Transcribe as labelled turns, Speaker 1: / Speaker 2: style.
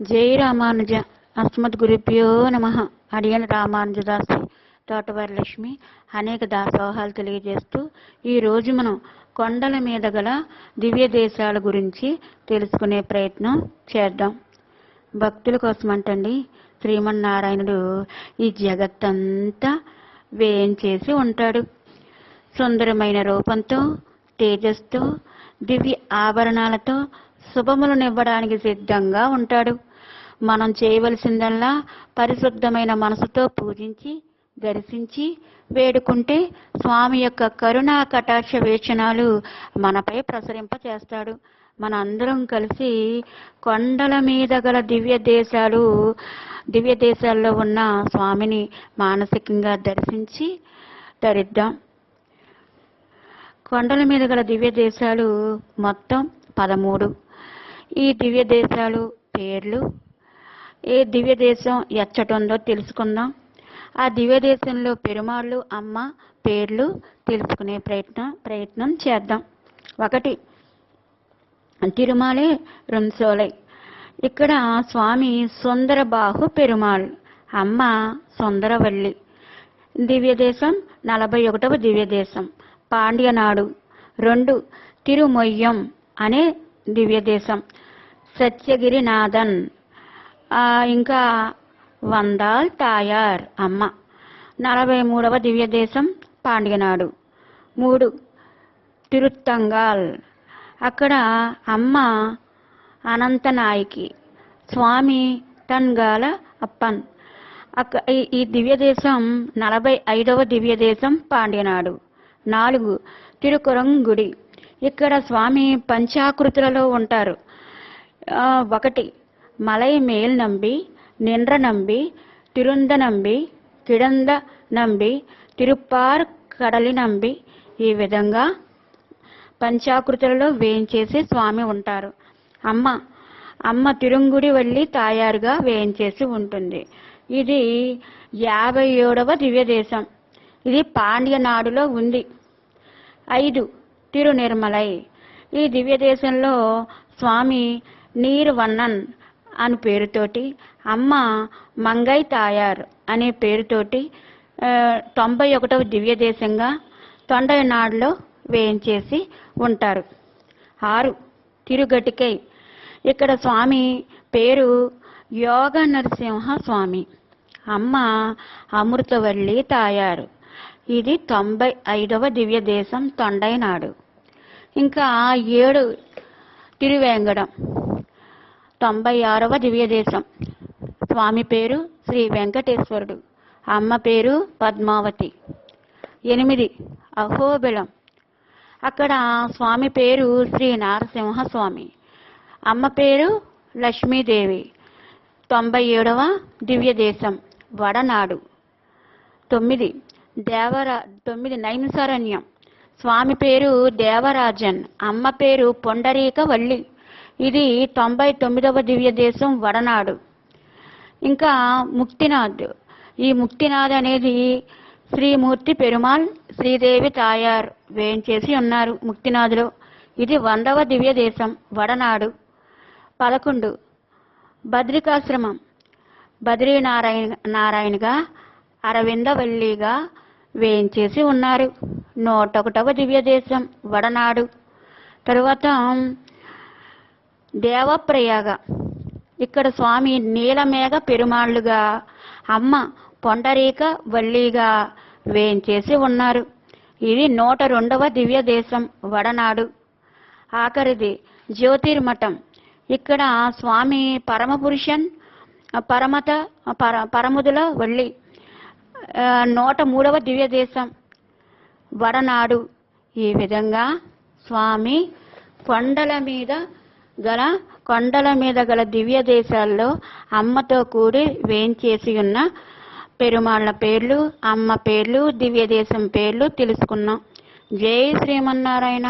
Speaker 1: జై రామానుజ. అస్మద్ గురుభ్యో నమ. అడియన్ రామానుజదాసి. తోటవారి లక్ష్మి అనేక దాసోహాలు తెలియజేస్తూ ఈ రోజు మనం కొండల మీద గల దివ్య దేశాల గురించి తెలుసుకునే ప్రయత్నం చేద్దాం. భక్తుల కోసం అంటండి శ్రీమన్నారాయణుడు ఈ జగత్తంతా వేయించేసి ఉంటాడు. సుందరమైన రూపంతో తేజస్తో దివ్య ఆభరణాలతో శుభములనివ్వడానికి సిద్ధంగా ఉంటాడు. మనం చేయవలసిందల్లా పరిశుద్ధమైన మనసుతో పూజించి దర్శించి వేడుకుంటే స్వామి యొక్క కరుణా కటాక్ష వీక్షణాలు మనపై ప్రసరింప చేస్తాడు మన అందరం కలిసి కొండల మీద గల దివ్య దేశాలు దివ్య దేశాల్లో ఉన్న స్వామిని మానసికంగా దర్శించి ధరిద్దాం కొండల మీద గల దివ్య దేశాలు మొత్తం పదమూడు. ఈ దివ్య దేశాలు పేర్లు. ఏ దివ్య దేశం ఎచ్చటుందో తెలుసుకుందాం. ఆ దివ్య దేశంలో పెరుమాళ్ళు అమ్మ పేర్లు తెలుసుకునే ప్రయత్నం ప్రయత్నం చేద్దాం. ఒకటి తిరుమలే రుంసోలై ఇక్కడ స్వామి సుందరబాహు పెరుమాళ్ అమ్మ సుందరవల్లి. దివ్య దేశం నలభై ఒకటవ దివ్య దేశం. పాండ్యనాడు. రెండు తిరుమొయ్యం అనే దివ్య దేశం సత్యగిరినాథన్ ఇంకా వందాల్ తాయార్ అమ్మ. నలభై మూడవ దివ్య దేశం పాండ్యనాడు. మూడు తిరుత్తంగాల్. అక్కడ అమ్మ అనంతనాయకి స్వామి టన్గాల అప్పన్. అక్క ఈ- ఈ దివ్య దేశం నలభై ఐదవ దివ్య దేశం పాండ్యనాడు. నాలుగు తిరుకురంగుడి. ఇక్కడ స్వామి పంచాకృతులలో ఉంటారు. ఒకటి మలై మేల్ నంబి నిండ్ర నంబి తిరుంద నంబి కిడంద నంబి తిరుప్పార్ కడలి నంబి. ఈ విధంగా పంచాకృతులలో వేయించేసి స్వామి ఉంటారు. అమ్మ అమ్మ తిరుంగుడి వెళ్ళి తాయారుగా వేయించేసి ఉంటుంది. ఇది యాభై ఏడవ దివ్య దేశం ఇది పాండ్యనాడులో ఉంది. ఐదు తిరునిర్మలై. ఈ దివ్య దేశంలో స్వామి నీరు వన్నన్ అని పేరుతోటి అమ్మ మంగై తాయార్ అనే పేరుతోటి తొంభై ఒకటవ దివ్య దేశంగా తొండైనాడులో వేయించేసి ఉంటారు. ఆరు తిరుగటికై. ఇక్కడ స్వామి పేరు యోగ నరసింహ స్వామి అమ్మ అమృతవల్లి తాయారు. ఇది తొంభై ఐదవ దివ్య దేశం తొండైనాడు. ఇంకా ఏడు తిరువేంగడం. తొంభై ఆరవ దివ్య దేశం స్వామి పేరు శ్రీ వెంకటేశ్వరుడు. అమ్మ పేరు పద్మావతి. ఎనిమిది అహోబిళం. అక్కడ స్వామి పేరు శ్రీ నారసింహస్వామి. అమ్మ పేరు లక్ష్మీదేవి. తొంభై ఏడవ దివ్య దేశం వడనాడు. తొమ్మిది దేవర తొమ్మిది నైమిసారణ్యం. స్వామి పేరు దేవరాజన్ అమ్మ పేరు పొండరీక వల్లి ఇది తొంభై తొమ్మిదవ దివ్య దేశం వడనాడు. ఇంకా ముక్తినాథ్. ఈ ముక్తినాథ్ అనేది శ్రీమూర్తి పెరుమాల్ శ్రీదేవి తాయారు వేయించేసి ఉన్నారు ముక్తినాథులో. ఇది వందవ దివ్య దేశం వడనాడు. పదకొండు. బద్రికాశ్రమం. బద్రీనారాయణ నారాయణగా అరవిందవల్లిగా వేయించేసి ఉన్నారు. నూట ఒకటవ దివ్య దేశం వడనాడు. తరువాత దేవప్రయాగ. ఇక్కడ స్వామి నీలమేఘ పెరుమాళ్ళుగా అమ్మ పొండరీక వల్లీగా వేయించేసి ఉన్నారు. ఇది నూట రెండవ దివ్య దేశం వడనాడు. ఆఖరిది జ్యోతిర్మఠం. ఇక్కడ స్వామి పరమపురుషన్ పరమత పర పరముదుల వల్లి. నూట మూడవ దివ్య దేశం. వడనాడు. ఈ విధంగా స్వామి కొండల మీద గల కొండల మీద గల దివ్య దేశాల్లో అమ్మతో కూడి వేయించేసి ఉన్న పెరుమాళ్ళ పేర్లు అమ్మ పేర్లు దివ్య దేశం పేర్లు తెలుసుకున్నాం. జై శ్రీమన్నారాయణ.